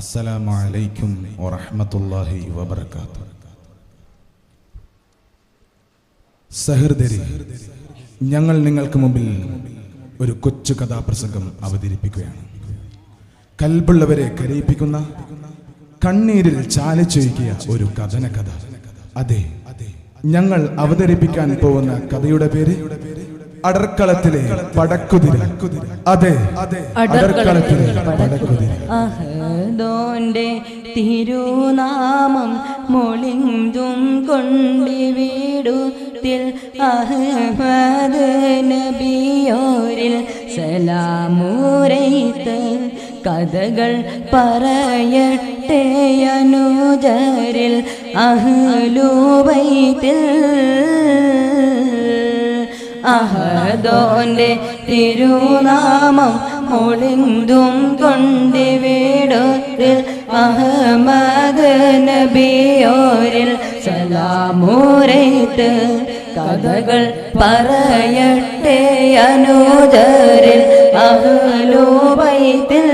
അസ്സലാമു അലൈക്കും വറഹ്മത്തുള്ളാഹി വബറകാതുഹു. സഹൃദരി ഞങ്ങൾ നിങ്ങൾക്ക് മുമ്പിൽ ഒരു കൊച്ചു കഥാപ്രസംഗം അവതരിപ്പിക്കുകയാണ്. കൽബുള്ളവരെ കരയിപ്പിക്കുന്ന കണ്ണീരിൽ ചാലിച്ചൊഴിക്കിയ ഒരു കഥന കഥ അതെ ഞങ്ങൾ അവതരിപ്പിക്കാൻ പോകുന്ന കഥയുടെ പേര്? അടർക്കളത്തിലെ പടക്കുതിര. അതെ അടർക്കളത്തിലെ പടക്കുതിര. അഹദോന്റെ തിരുനാമം മൊളിങ്കും കൊണ്ടി വീടുത്തിൽ അഹ്മദ് നബിയോരിൽ സലാമൂരൈത്ത് കഥകൾ പറയട്ടെ അനുജരിൽ അഹ്ലൂബൈത്തിൽ അഹദോന്റെ തിരുനാമം ഒളിന്തും കൊണ്ടിവിടത്തിൽ അഹമ്മദ് നബിയോരിൽ സലാമൂരൈത്ത്. കഥകൾ പറയട്ടെ അനുജരിൽ അഹ്ലൂബൈത്തിൽ.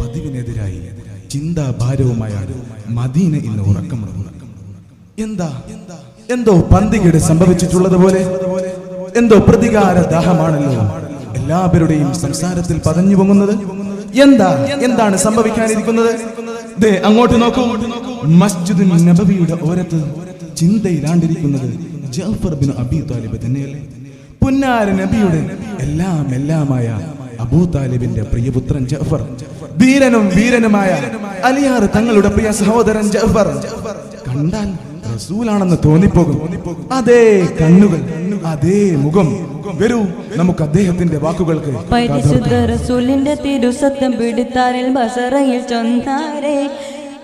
പതിവിനെതിരായി ചിന്താഭാരവുമായാണ് മദീന ഇന്ന് ഉറക്കമുള്ളത് എന്താ എന്തോ? പന്തികേട് സംഭവിച്ചിട്ടുള്ളത് പോലെ എന്തോ പ്രതികാര ദാഹമാണല്ലോ. എല്ലാവരുടെയും സംസാരത്തിൽ പതഞ്ഞു പൊങ്ങുന്നത്. എന്താ എന്താണ് സംഭവിക്കാനിരിക്കുന്നത്? ദേ അങ്ങോട്ട് നോക്കൂ. മസ്ജിദ് നബവിയുടെ ഓരത്ത് ചിന്തയിലാണ്ടിരിക്കുന്നത് ജാഫർ ബിൻ അബി താലിബ് തന്നെയല്ലേ? പുന്നാര നബിയുടെ എല്ലാം എല്ലാമായ അബൂ താലിബിന്റെ പ്രിയപുത്രൻ ജഫർ ധീരനും വീരനുമായ അലിയാർ തങ്ങളുടെ പ്രിയ സഹോദരൻ ജഫർ. കണ്ടാൽ റസൂലാണെന്ന് തോന്നിപ്പോകും. അതേ കണ്ണുകൾ അതേ മുഖം. വരൂ നമുക്ക് അദ്ദേഹത്തിന്റെ വാക്കുകൾക്ക് പരിശുദ്ധ റസൂലിന്റെ തിരുസത്യം പിടിത്താറിൽ ബസറയിൽ ചൊന്നാരേ.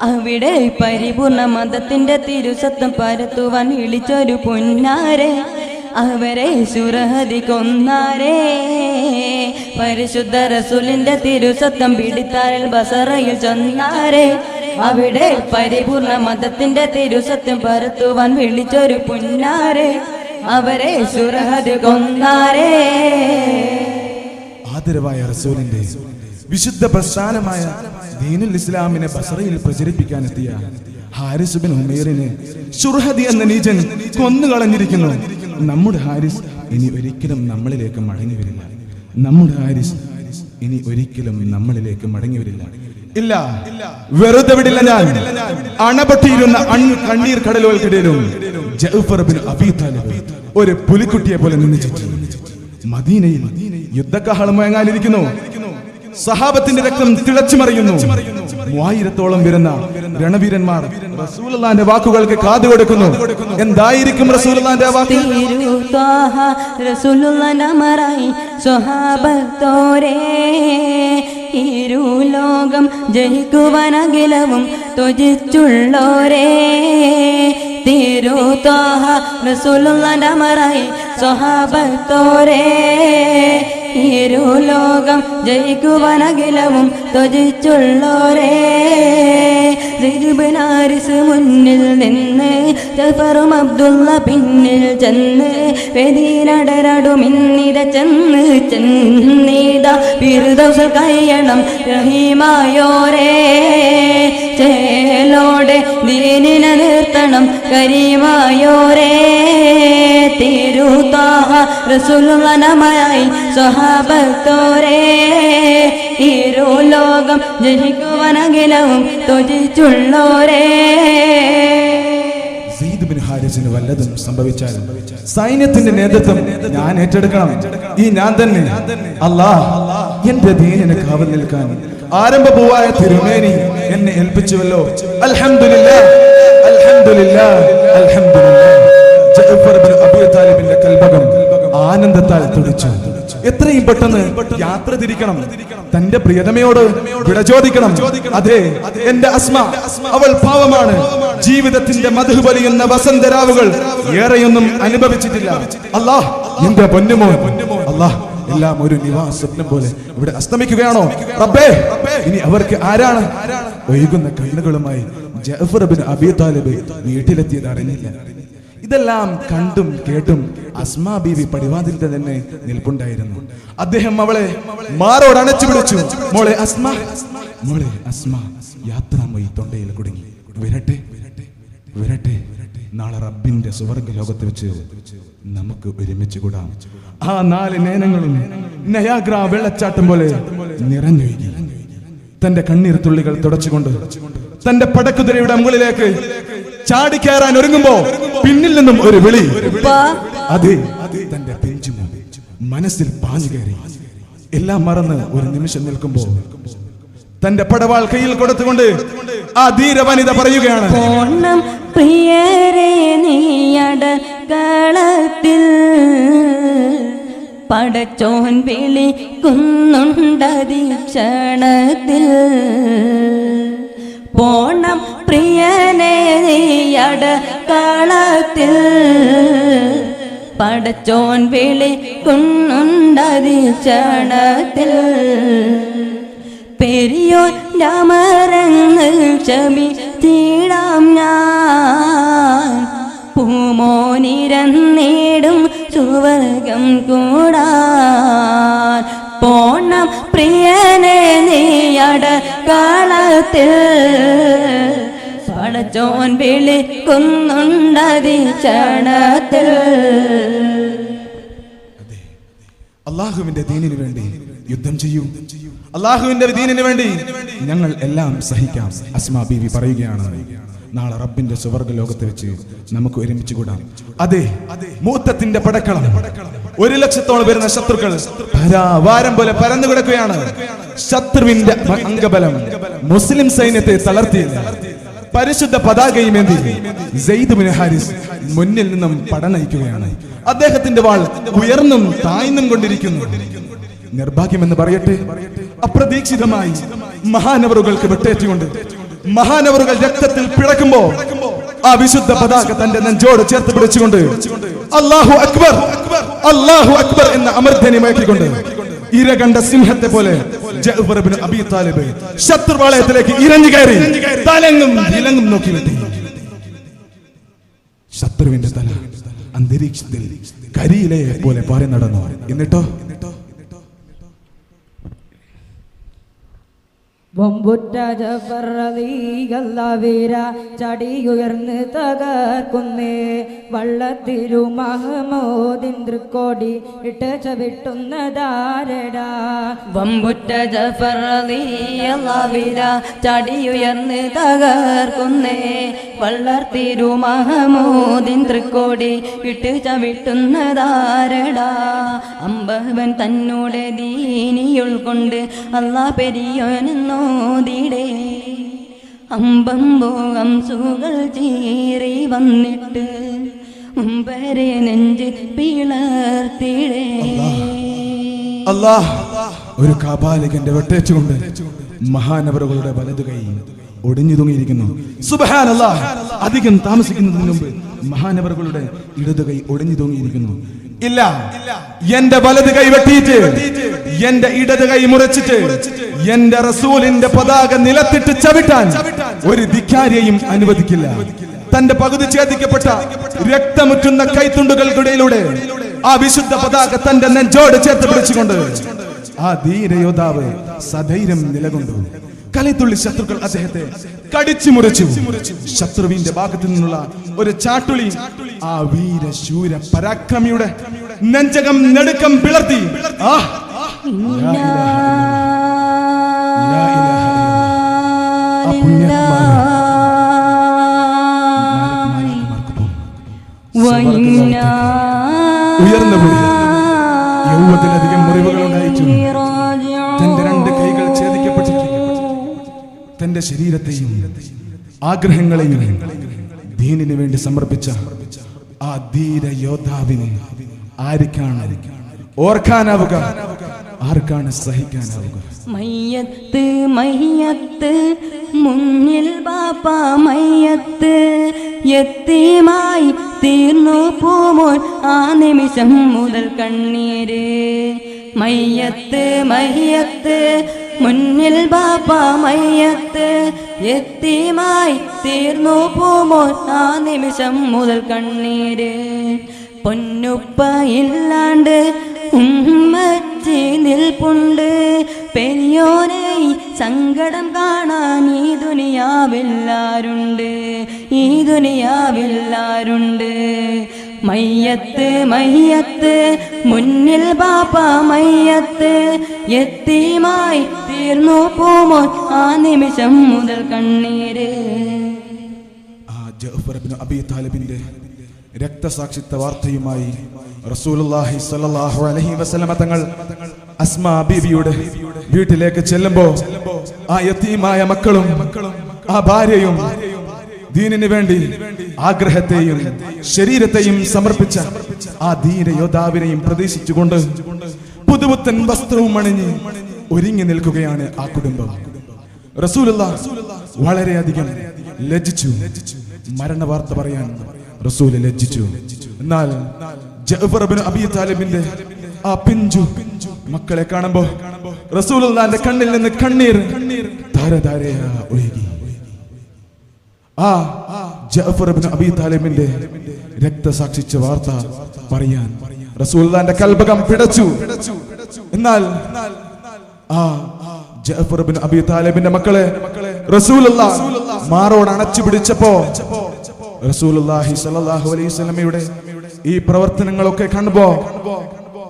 അവിടെ പരിപൂർണ മതത്തിന്റെ തിരുസത്വം പരത്തുവാൻ വിളിച്ചൊരു പൊന്നാരെ. അവരെ സുരഹതി കൊന്നാരേ. പരിശുദ്ധ റസൂലിന്റെ തിരുസത്വം പിടിത്താറിൽ ബസറയിൽ ചൊന്നാരെ. അവിടെ പരിപൂർണ മതത്തിന്റെ തിരുസത്യം പരത്തുവാൻ വിളിച്ചൊരു പുന്നാരെ. അവരെ സുരഹത് കൊന്നാരേ. ആദരവായ റസൂലിന്റെ വിശുദ്ധ പ്രസ്ഥാനമായ ദീനുൽ ഇസ്ലാമിനെ ബസറയിൽ പ്രചരിപ്പിക്കാനെത്തിയ ഹാരിസ് ബിൻ ഉമേറിന് ഷുർഹദി എന്ന നീചൻ കൊന്നുകളഞ്ഞിരിക്കുന്നു. നമ്മുടെ ഹാരിസ് ഇനി ഒരിക്കലും നമ്മളിലേക്ക് മടങ്ങി വരില്ല. നമ്മുടെ ഹാരിസ് ഇനി ഒരിക്കലും നമ്മളിലേക്ക് മടങ്ങി വരില്ല. ഇല്ല. വെറുതെ വിടില്ല ഞാൻ. അണപൊട്ടിയിരുന്ന കണ്ണീർ കടലുകൾക്കിടയിലും ഒരു പുലിക്കുട്ടിയെ പോലെ മദീനയിൽ യുദ്ധക്കഹളം മുഴങ്ങാനിരിക്കുന്നു സഹാബത്തിന്റെ രക്തം തിളച്ചു മറിയുന്നു. മൂവായിരത്തോളം വരുന്ന രണവീരന്മാർ റസൂലുള്ളാന്റെ വാക്കുകൾക്ക് കാതു കൊടുക്കുന്നു. എന്തായിരിക്കും റസൂലുള്ളാന്റെ വാക്ക്? ഇരുലോകം ജയിക്കുവാനകിലവും ത്വജിച്ചുള്ളോരേ. തോഹ റസൂലുള്ളനമറായി സ്വഹാബത്തോരേ. ഇരുലോകം ജയിക്കുവാനകിലവും ത്വജിച്ചുള്ളോരേ. റിബിനാരിസ് മുന്നിൽ നിന്ന് ജഫറും അബ്ദുള്ള പിന്നിൽ ചെന്ന് വെതിനടരടുമിന്നിത ചെന്ന് ചെന്നീത ബിരുദോസ് കയ്യണം റഹീമായോരേ ചേലോടെ ദീനിനെ നിർത്തണം കരീമായോരേ. തിരുത്താഹ റസൂലുള്ളനമയായി സ്വഹാബത്തോരേ ഇരുലോകം ജയിക്കുവനകിലവും ത്വജിച്ചുള്ളോരേ സയ്യിദ് ബിൻ ഹാരിസിന് വല്ലതും സംഭവിച്ചാൽ സൈന്യത്തിന്റെ നേതൃത്വം ഞാൻ ഏറ്റെടുക്കണം. ഈ ഞാൻ തന്നെ. അല്ലാ എന്റെ ദീനിന് കാവൽ നിൽക്കാൻ ആരംഭ പോവായ തിരുമേനി എന്നെ ഏൽപ്പിച്ചുവല്ലോ. അൽഹംദുലില്ലാ അൽഹംദുലില്ലാ അൽഹംദുലില്ലാ കൽബകം ആനന്ദത്താൽ തുടിച്ചു. എത്രയും പെട്ടെന്ന് യാത്ര തിരിക്കണം. തന്റെ പ്രിയതമയോട് വിട ചോദിക്കണം. അതെ എന്റെ അസ്മ അവൾ പാവമാണ്. ജീവിതത്തിന്റെ മധു വലിയുന്ന വസന്തരാവുകൾ ഏറെയൊന്നും അനുഭവിച്ചിട്ടില്ല. അല്ലാഹ് എന്റെ പൊന്നുമോ? അല്ലാഹ് എല്ലാം ഒരു നിവാസ സ്വപ്നം പോലെ ഇവിടെ അസ്തമിക്കുകയാണോ? റബ്ബേ ഇനി അവർക്ക് ആരാണ്? ഒഴുകുന്ന കണ്ണുകളുമായി ജഫർ ബിൻ അബി താലിബ് വീട്ടിലെത്തിയത് അറിഞ്ഞില്ല. ഇതെല്ലാം കണ്ടും കേട്ടും അസ്മാ ബീവി പടിവാതിലിന്റെ തന്നെ നിൽപ്പുണ്ടായിരുന്നു. അദ്ദേഹം അവളെ മാറോട് അണച്ചു വിളിച്ചു. മോളെ അസ്മാ. മോളെ അസ്മാ യാത്രാമൊഴി തൊണ്ടയിൽ കുടുങ്ങി. വരട്ടെ വരട്ടെ. നാളെ റബ്ബിന്റെ സുവർഗ ലോകത്ത് വെച്ച് നമുക്ക് ഒരുമിച്ച് കൂടാം. ആ നാല് നേനങ്ങളും നയാഗ്ര വെള്ളച്ചാട്ടം പോലെ നിറഞ്ഞൊഴുകി. തന്റെ കണ്ണീർ തുള്ളികൾ തുടച്ചുകൊണ്ട് തന്റെ പടക്കുതിരയുടെ മുകളിലേക്ക് ചാടിക്കയറാൻ ഒരുങ്ങുമ്പോ പിന്നിൽ നിന്നും ഒരു വിളി. അതെ തന്റെ പെഞ്ചുമോ മനസ്സിൽ പാഞ്ഞു കയറി. എല്ലാം മറന്ന് ഒരു നിമിഷം നിൽക്കുമ്പോ തന്റെ പടവാൾ കയ്യിൽ കൊടുത്തുകൊണ്ട് ആ ധീര വനിത പറയുകയാണ്. പോണം പ്രിയരെ നീയട കളത്തിൽ പടച്ചോൻ വിളിക്കുന്നുണ്ടതി ക്ഷണത്തിൽ. പോണം പ്രിയനെ നീയട കളത്തിൽ പടച്ചോൻ വിളിക്കുന്നുണ്ടതി ക്ഷണത്തിൽ പെരിയോൻ രാമരങ്ങ് ക്ഷമി തീടാം ഞാൻ. പൂമോനിരന്നേടും സുവർഗം കൂടാൻ. പോണം പ്രിയ കാലത്തിൽ പടച്ചോൻ വിളിക്കുന്നുണ്ടതി ചണത്തിൽ അള്ളാഹുവിന്റെ ദീനിനു വേണ്ടി യുദ്ധം ചെയ്യൂ. അള്ളാഹുവിന്റെ ദീനിനു വേണ്ടി ഞങ്ങൾ എല്ലാം സഹിക്കാം അസ്മാ ബീവി പറയുകയാണ്. നാളെ റബ്ബിന്റെ സുവർഗ ലോകത്ത് വെച്ച് നമുക്ക് ഒരുമിച്ച് കൂടാം. അതെ മൂത്തത്തിന്റെ പടക്കളം. ഒരു ലക്ഷത്തോളം വരുന്ന ശത്രുക്കൾ വാരം പോലെ പരന്നു കിടക്കുകയാണ്. ശത്രുവിന്റെ അംഗബലം. മുസ്ലിം സൈന്യത്തെ തളർത്തിയില്ല പരിശുദ്ധ പതാകയുമേന്തി സെയ്ദ് ബിൻ ഹാരിസ് മുന്നിൽ നിന്നും പടനയിക്കുകയാണ് അദ്ദേഹത്തിന്റെ വാൾ ഉയർന്നും താഴ്ന്നും കൊണ്ടിരിക്കുന്നു. നിർഭാഗ്യമെന്ന് പറയട്ടെ. അപ്രതീക്ഷിതമായി മഹാനവറുകൾക്ക് വെട്ടേറ്റുകൊണ്ട് മഹാനവറുകൾ രക്തത്തിൽ പിടക്കുമ്പോ ആ വിശുദ്ധ പതാക തന്റെ നെഞ്ചോട് ചേർത്ത് പിടിച്ചുകൊണ്ട് അള്ളാഹു അക്ബർ അള്ളാഹു അക്ബർ എന്ന അമർധ്യനെ മയക്കിക്കൊണ്ട് ഇര കണ്ട സിംഹത്തെ പോലെ ശത്രുപാളയത്തിലേക്ക് ഇരഞ്ഞു കയറി തലങ്ങും വിലങ്ങും നോക്കി വെട്ടി. ശത്രുവിന്റെ തല അന്തരീക്ഷത്തിൽ കരിയിലയെ പോലെ പാറി നടന്നു. എന്നിട്ടോ? ബൊമ്പുറ്റ ജഫറീകല്ലാവീര ചടിയുയർന്ന് തകർക്കുന്നേ. വള്ളത്തിരു മഹമോദിൻ തൃക്കോടി ഇട്ട് ചവിട്ടുന്നതാരടാ വമ്പുറ്റ ജഫറിയല്ലാവിര ചടിയുയർന്ന് തകർക്കുന്നേ. വള്ളത്തിരു മഹമൂദിൻ തൃക്കോടി ഇട്ട് ചവിട്ടുന്നതാരടാ അമ്പവൻ തന്നോടെ ദീനിയുൾക്കൊണ്ട് അല്ലാ പെരിയോനെന്നോതിടേ അമ്പമ്പോ അംസുകൾ ചീറി വന്നിട്ട് മുമ്പരെ നെഞ്ച് പിളർത്തിടേ. അല്ലാ ഒരു കാപാലികന്റെ വെട്ടേച്ചുകൊണ്ട് മഹാനവറുകളുടെ വലതു കൈ ഒടിഞ്ഞു തൂങ്ങിയിരിക്കുന്നു. സുബഹാനല്ല അധികം താമസിക്കുന്നതിന് മുമ്പ് മഹാനവറുകളുടെ ഇടതു കൈ ഒടിഞ്ഞു തൂങ്ങിയിരിക്കുന്നു. ഇല്ല എന്റെ വലത് കൈ വെട്ടിയിട്ട് എന്റെ ഇടത് കൈ മുറിച്ചിട്ട് എന്റെ റസൂലിന്റെ പതാക നിലത്തിട്ട് ചവിട്ടാൻ ഒരു ധിക്കാരിയെയും അനുവദിക്കില്ല. തന്റെ പകുതി ഛേദിക്കപ്പെട്ട രക്തമുറ്റുന്ന കൈത്തുണ്ടുകൾക്കിടയിലൂടെ ആ വിശുദ്ധ പതാക തന്റെ നെഞ്ചോട് ചേർത്ത് പിടിച്ചുകൊണ്ട് ആ ധീരയോദ്ധാവ് സധൈര്യം നിലകൊണ്ടു. കലിത്തുള്ളി ശത്രുക്കൾ അദ്ദേഹത്തെ കടിച്ചു മുറിച്ചു. ശത്രുവിന്റെ ഭാഗത്തു നിന്നുള്ള ഒരു ചാട്ടുളി ആ വീരശൂര പരാക്രമിയുടെ നെഞ്ചകം നെടുക്കം പിളർത്തി. ആ ആ പോകും. ഉയർന്ന യൗവത്തിലധികം മുറിവുകൾ ഉണ്ടായിട്ടും തന്റെ രണ്ട് കൈകൾ ഛേദിക്കപ്പെട്ടിരിക്കുന്നു തന്റെ ശരീരത്തെയും ആഗ്രഹങ്ങളെയും ദീനിനു വേണ്ടി സമർപ്പിച്ച ആ ധീര യോദ്ധാവിനെ ആരിക്കാണ് ഓർക്കാനാവുക ആർക്കാണ് സഹിക്കാനാവുക? മയ്യത്ത് മയ്യത്ത് മുന്നിൽ ബാപ്പ മയ്യത്ത്. എത്തിയുമായി തീർന്നു പോമോൻ ആ നിമിഷം മുതൽ കണ്ണീര്. മയ്യത്ത് മയ്യത്ത് മുന്നിൽ ബാപ്പ മയ്യത്ത്. എത്തിയുമായി തീർന്നു പോമോ ആ നിമിഷം മുതൽ കണ്ണീര്. പൊന്നുപ്പ ഇല്ലാണ്ട് ഉമ്മച്ചി നിൽപ്പുണ്ട് പെരിയോനെ സങ്കടം കാണാൻ ഈ ദുനിയാവില്ലാരുണ്ട്. ഈ ദുനിയാവില്ലാരുണ്ട്. മയ്യത്ത് മയ്യത്ത് മുന്നിൽ ബാപ്പ മയ്യത്ത്. എത്തിയുമായി തീർന്നു പോമോ ആ നിമിഷം മുതൽ കണ്ണീര്. ആ ഇബ്നു അബി താലിബിന്റെ രക്തസാക്ഷിത്വ വാർത്തയുമായി റസൂലുള്ളാഹി സ്വല്ലല്ലാഹു അലൈഹി വസല്ലമ തങ്ങൾ അസ്മാ ബീബിയുടെ വീട്ടിലേക്ക് ചെല്ലുമ്പോ ആ യതീമായ മക്കളും ആ ഭാര്യയും ദീനിനു വേണ്ടി ആഗ്രഹത്തെയും ശരീരത്തെയും സമർപ്പിച്ച ആ ധീര യോദ്ധാവിനെയും പ്രതീക്ഷിച്ചുകൊണ്ട് പുതുപുത്തൻ വസ്ത്രവും അണിഞ്ഞ് ഒരുങ്ങി നിൽക്കുകയാണ് ആ കുടുംബം. വളരെയധികം ലജ്ജിച്ചു. മരണ വാർത്ത പറയാൻ റസൂൽ ലജ്ജിച്ചു. എന്നാൽ അബീ താലിബിന്റെ ആ പിഞ്ചു മക്കളെ കാണുമ്പോ റസൂലുള്ളാന്റെ കണ്ണിൽ നിന്ന് കണ്ണീർ ധാരധാരയ ഒഴുകി. ആ ജഅഫർ ഇബ്നു അബീ താലിബിന്റെ രക്തസാക്ഷിച്ച വാർത്ത പറയാൻ റസൂലുള്ളാന്റെ കൽബകം പിടച്ചു. എന്നാൽ ആ ജഅഫർ ഇബ്നു അബീ താലിബിന്റെ മക്കളെ റസൂലുള്ള മാറോട് അണച്ചു പിടിച്ചപ്പോ റസൂലുള്ളാഹി സ്വല്ലല്ലാഹു അലൈഹി വസല്ലമയുടെ ഈ പ്രവർത്തനങ്ങളൊക്കെ കണ്ടുപോ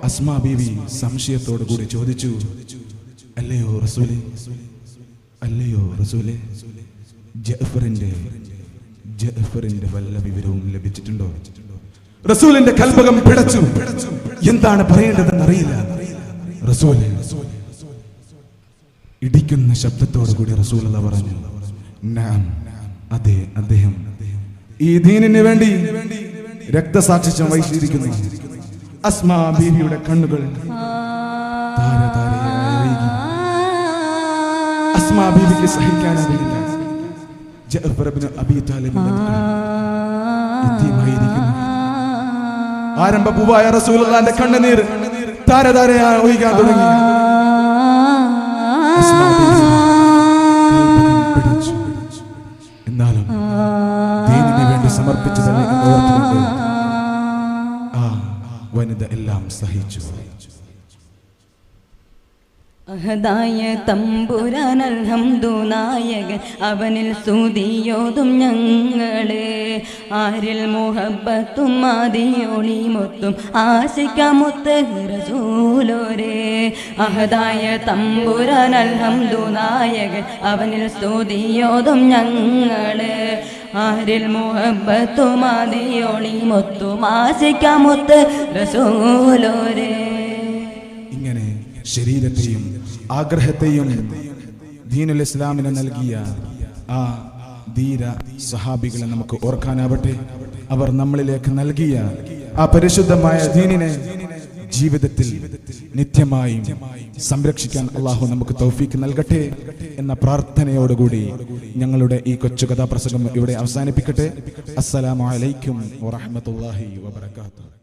അസ്മാ ബീവി സംശയത്തോടു കൂടി ചോദിച്ചു അല്ലയോ റസൂലെ അല്ലയോ റസൂലെ ജഫറിന്റെ ജഫറിന്റെ വല്ല വിവരവും ലഭിച്ചിട്ടുണ്ടോ? റസൂലിന്റെ കൽപകം പിടച്ചു. എന്താണ് പറയേണ്ടതെന്ന് അറിയില്ല റസൂൽ ഇടിക്കുന്ന ശബ്ദത്തോടു കൂടി റസൂൽ പറഞ്ഞു "നഅം, അതെ അദ്ദേഹം ഈ ദീനിന് വേണ്ടി രക്തസാക്ഷിത്വം വഹിച്ചിരിക്കുന്നു. അസ്മാ ബീവിയുടെ കണ്ണുകൾ. അസ്മാ ബീവിക്ക് സഹിക്കാനാവില്ല. ആരംഭ പൂവായ റസൂലുള്ളാന്റെ കണ്ണുനീർ താരതാരയായി ഒഴുകാൻ തുടങ്ങി. എന്നാലും എന്ന് ഓർത്തുകൊണ്ട് ആ വനിത എല്ലാം സഹിച്ചു. അഹദായ തമ്പുരാൻ അൽഹംദു നായകൻ അവനിൽ സ്തുതിയോതും ഞങ്ങളെ. ആരിൽ മുഹബത്തും ആദിയോളി മൊത്തും ആശിക്കാമൊത്ത് റസൂലോരേ അഹദായ തമ്പുരാൻ അൽഹംദു നായകൻ അവനിൽ സ്തുതിയോതും ഞങ്ങൾ. ആരിൽ മുഹബത്തും മുത്തുമാശിക്കാമുത്ത് റസൂലോരേ. ഇങ്ങനെ ശരീരത്തെയും ആഗ്രഹത്തെയും ദീനുൽ ഇസ്ലാമിന് നൽകിയ ആ ധീര സഹാബികളെ നമുക്ക് ഓർക്കാനാവട്ടെ. അവർ നമ്മളിലേക്ക് നൽകിയ ആ പരിശുദ്ധമായ ദീനിനെ ജീവിതത്തിൽ നിത്യമായും സംരക്ഷിക്കാൻ അള്ളാഹു നമുക്ക് തൗഫീക്ക് നൽകട്ടെ എന്ന പ്രാർത്ഥനയോടുകൂടി ഞങ്ങളുടെ ഈ കൊച്ചു കഥാപ്രസംഗം ഇവിടെ അവസാനിപ്പിക്കട്ടെ. അസ്സലാമു അലൈക്കും വറഹ്മത്തുള്ളാഹി വബറകാതുഹു.